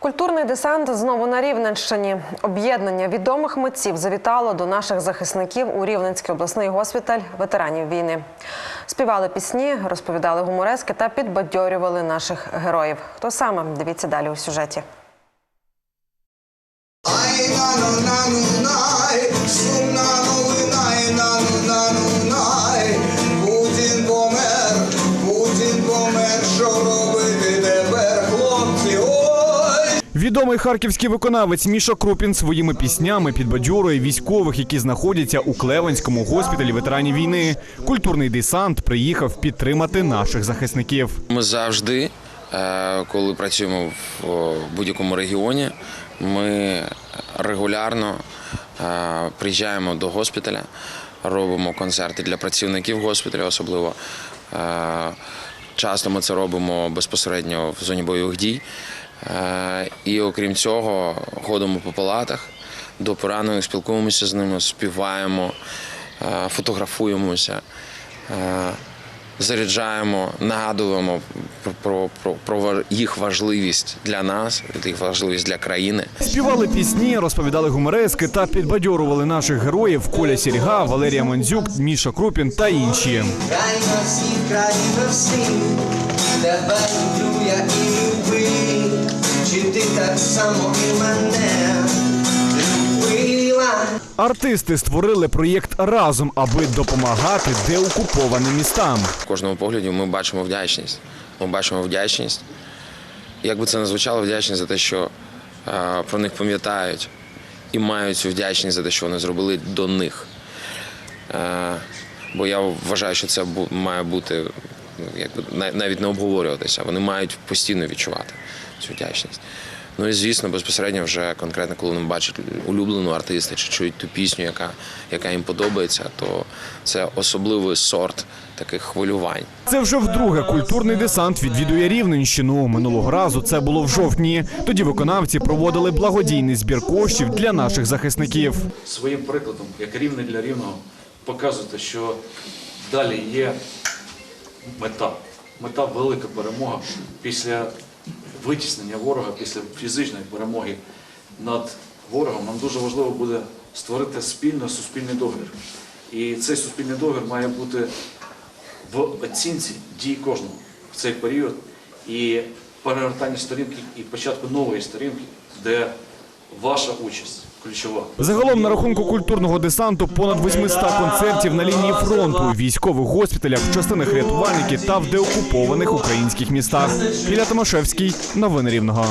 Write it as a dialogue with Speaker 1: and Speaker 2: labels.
Speaker 1: Культурний десант знову на Рівненщині. Об'єднання відомих митців завітало до наших захисників у Рівненський обласний госпіталь ветеранів війни. Співали пісні, розповідали гуморески та підбадьорювали наших героїв. Хто саме? Дивіться далі у сюжеті.
Speaker 2: Відомий харківський виконавець Міша Крупін своїми піснями підбадьорює військових, які знаходяться у Клеванському госпіталі ветеранів війни. Культурний десант приїхав підтримати наших захисників.
Speaker 3: Ми завжди, е, коли працюємо в будь-якому регіоні, ми регулярно е, приїжджаємо до госпіталя, робимо концерти для працівників госпіталя, особливо. Е, Часто ми це робимо безпосередньо в зоні бойових дій. Е, І окрім цього, ходимо по палатах до поранених, спілкуємося з ними, співаємо, е, фотографуємося. Е, заряджаємо, нагадуємо про, про, про, про їх важливість для нас, їх важливість для країни.
Speaker 2: Співали пісні, розповідали гуморески та підбадьорували наших героїв Коля Сірга, Валерія Мандзюк, Міша Крупін та інші.
Speaker 4: Край на всі, край на всі, тебе люблю я і любив.
Speaker 2: Артисти створили проєкт разом, аби допомагати деокупованим містам.
Speaker 3: В кожному погляді ми бачимо вдячність. Ми бачимо вдячність. Як би це не звучало, вдячність за те, що е, про них пам'ятають і мають цю вдячність за те, що вони зробили до них. Е, бо я вважаю, що це має бути якби навіть не обговорюватися. Вони мають постійно відчувати цю вдячність. Ну і звісно, безпосередньо вже конкретно, коли вони бачать улюблену артиста чи чують ту пісню, яка, яка їм подобається, то це особливий сорт таких хвилювань.
Speaker 2: Це вже вдруге культурний десант відвідує Рівненщину. Минулого разу це було в жовтні. Тоді виконавці проводили благодійний збір коштів для наших захисників.
Speaker 5: своїм прикладом, як рівне для рівного, показувати, що далі є мета. Мета велика перемога після витіснення ворога, після фізичної перемоги над ворогом. Нам дуже важливо буде створити спільно суспільний договір. І цей суспільний договір має бути в оцінці дій кожного в цей період і перегортання сторінки і початку нової сторінки, де ваша участь ключова.
Speaker 2: Загалом на рахунку культурного десанту понад 800 концертів на лінії фронту, військових госпіталях, в частинах рятувальників та в деокупованих українських містах. Біля Томашевський, новини Рівного.